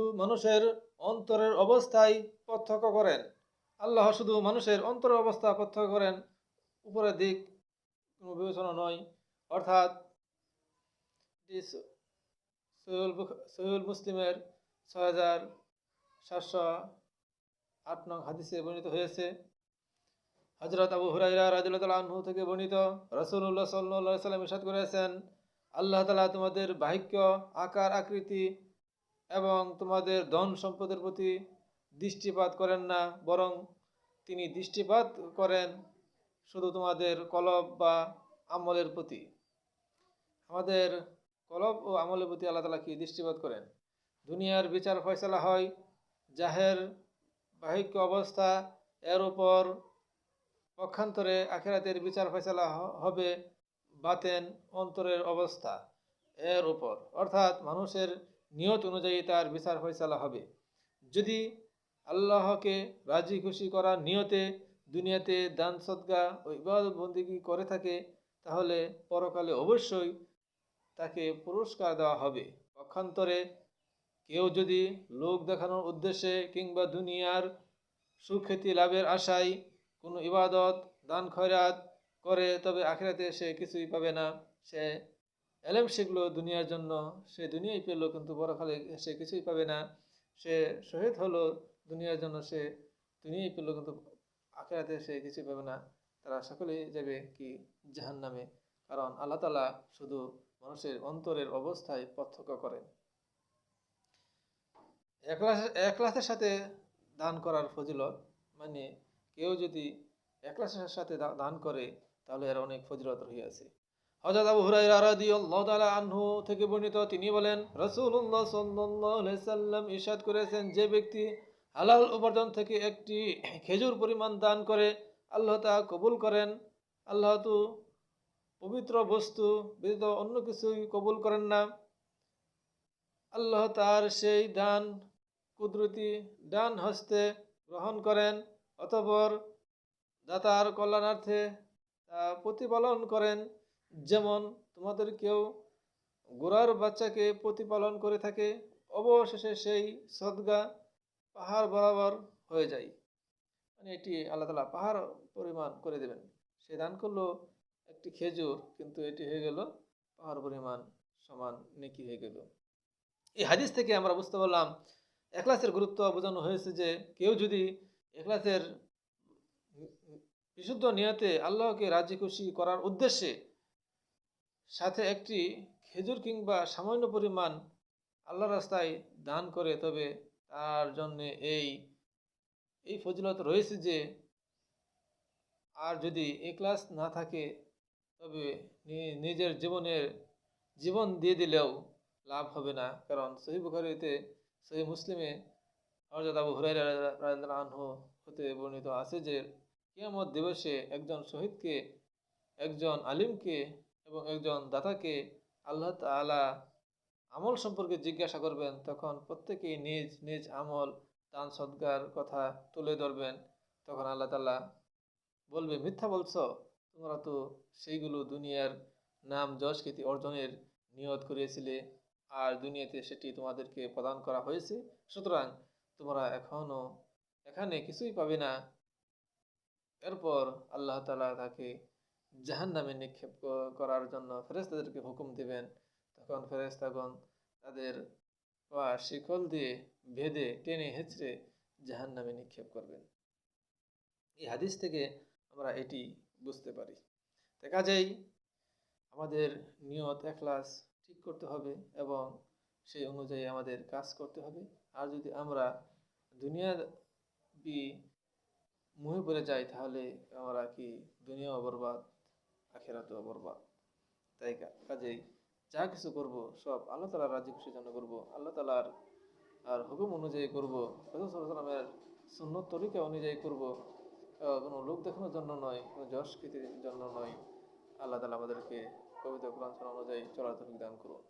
শুধু মানুষের অন্তরের অবস্থায় পার্থক্য করেন। আল্লাহ শুধু মানুষের অন্তরের অবস্থা পার্থক্য করেন, উপরের দিক কোনো বিবেচনা নয়। অর্থাৎ এটি স- সহিহুল বুখ- সহিহুল মুসলিমের ছয় হাজার সাতশো আট নং হাদিসে বর্ণিত হয়েছে। হজরত আবু হুরাইরা আনহু থেকে বর্ণিত রসুল্লাহ সাল্লাহ সাল্লাম ইসাদ করেছেন, আল্লাহ তালা তোমাদের বাহিক্য, আকার, আকৃতি এবং তোমাদের ধন সম্পদের প্রতি দৃষ্টিপাত করেন না, বরং তিনি দৃষ্টিপাত করেন শুধু তোমাদের কলব বা আমলের প্রতি। আমাদের কলব ও আমলের প্রতি আল্লাহ তালা কি দৃষ্টিপাত করেন? দুনিয়ার বিচার ফয়সলা হয়, জাহের বাহিক্য অবস্থা এর উপর পক্ষান্তরে আখেরাতের বিচার ফয়সলা হবে বাতেন অন্তরের অবস্থা এর উপর। অর্থাৎ মানুষের নিয়ত অনুযায়ী তার বিচার ফয়সালা হবে। যদি আল্লাহকে রাজি খুশি করার নিয়তে দুনিয়াতে দান সদ্গা ও ইবাদত বন্দিগি করে থাকে, তাহলে পরকালে অবশ্যই তাকে পুরস্কার দেওয়া হবে। পক্ষান্তরে কেউ যদি লোক দেখানোর উদ্দেশ্যে কিংবা দুনিয়ার সুখ্যাতি লাভের আশায় কোনো ইবাদত, দান, খয়রাত করে, তবে আখেরাতে সে কিছুই পাবে না। সে এলেম শিখলো দুনিয়ার জন্য, সে দুনিয়াই পেল, কিন্তু বড় পরকালে সে কিছুই পাবে না। সে শহীদ হলো দুনিয়ার জন্য, সে দুনিয়াই পেল, কিন্তু আখেরাতে সে কিছুই পাবে না। তারা সকলেই যাবে কি জাহান নামে কারণ আল্লাহ তালা শুধু মানুষের অন্তরের অবস্থায় পার্থক্য করেন। একলাস একলাসের সাথে দান করার ফজিলত মানে কেউ যদি একলাসের সাথে দান করে, তাহলে এর অনেক ফজিলত রহিয়াছে। হযরত আবু হুরায়রা রাদিয়াল্লাহু তাআলা আনহু থেকে বর্ণিত, তিনি বলেন, রাসূলুল্লাহ সাল্লাল্লাহু আলাইহি সাল্লাম ইরশাদ করেছেন, যে ব্যক্তি হালাল উপার্জন থেকে একটি খেজুর পরিমাণ দান করে, আল্লাহ তা কবুল করেন। আল্লাহ তো পবিত্র বস্তু ব্যতীত অন্য কিছুই কবুল করেন না। আল্লাহ তার সেই দান কুদরতি ডান হস্তে গ্রহণ করেন, অতঃপর দাতার কল্যাণার্থে তা প্রতিপালন করেন। যেমন তোমাদের কেউ গোড়ার বাচ্চাকে প্রতিপালন করে থাকে, অবশেষে সেই সদগা পাহাড় বরাবর হয়ে যায়। মানে এটি আল্লাহ তালা পাহাড় পরিমাণ করে দেবেন। সে দান করল একটি খেজুর, কিন্তু এটি হয়ে গেল পাহাড় পরিমাণ সমান নেকি হয়ে গেল। এই হাদিস থেকে আমরা বুঝতে পারলাম, এখলাসের গুরুত্ব বোঝানো হয়েছে যে কেউ যদি এখলাসের বিশুদ্ধ নিয়তে আল্লাহকে রাজি খুশি করার উদ্দেশ্যে সাথে একটি খেজুর কিংবা সামান্য পরিমাণ আল্লাহ রাস্তায় দান করে, তবে তার জন্যে এই এই ফজিলত রয়েছে যে, আর যদি এক্লাস না থাকে, তবে নিজের জীবনের জীবন দিয়ে দিলেও লাভ হবে না। কারণ সহি বুখারিতে সহি মুসলিমে হরজত আবু হুরাইরা রাদিয়াল্লাহু আনহু হতে বর্ণিত আছে যে, কিয়ামত দিবসে একজন শহীদকে, একজন আলিমকে এবং একজন দাতাকে আল্লাহ তাআলা আমল সম্পর্কে জিজ্ঞাসা করবেন, তখন প্রত্যেকেই নিজ নিজ আমল, দান সদ্গার কথা তুলে ধরবেন। তখন আল্লাহ তাআলা বলবে, মিথ্যা বলছো? তোমরা তো সেইগুলো দুনিয়ার নাম যশ খ্যাতি অর্জনের নিয়ত করিয়েছিলে আর দুনিয়াতে সেটি তোমাদেরকে প্রদান করা হয়েছে। সুতরাং তোমরা এখনও এখানে কিছুই পাবে না। এরপর আল্লাহ তাআলা তাকে জাহান নামে নিক্ষেপ করার জন্য ফেরেস্তাদেরকে হুকুম দিবেন। তখন ফেরেস্তাগণ তাদের পা শিকল দিয়ে বেঁধে, টেনে হেঁচড়ে জাহান নামে নিক্ষেপ করবেন। এই হাদিস থেকে আমরা এটি বুঝতে পারি। তো কাজেই আমাদের নিয়ত, এখলাস ঠিক করতে হবে এবং সেই অনুযায়ী আমাদের কাজ করতে হবে। আর যদি আমরা দুনিয়া বি মুহে পড়ে যাই, তাহলে আমরা কি দুনিয়াও বরবাদ আখেরাতেও বরবাদ। তাই কাজেই যা কিছু করব, সব আল্লাহ তালার রাজি খুশির জন্য করব, আল্লাহ তালার আর হুকুম অনুযায়ী করব সাল্লামের সুন্নত তরিকা অনুযায়ী করব। কোনো লোক দেখানোর জন্য নয়, কোনো যশ জন্য নয়। আল্লাহ তালা আমাদেরকে কবিতা কোরআন অনুযায়ী তৌফিক দান করুন।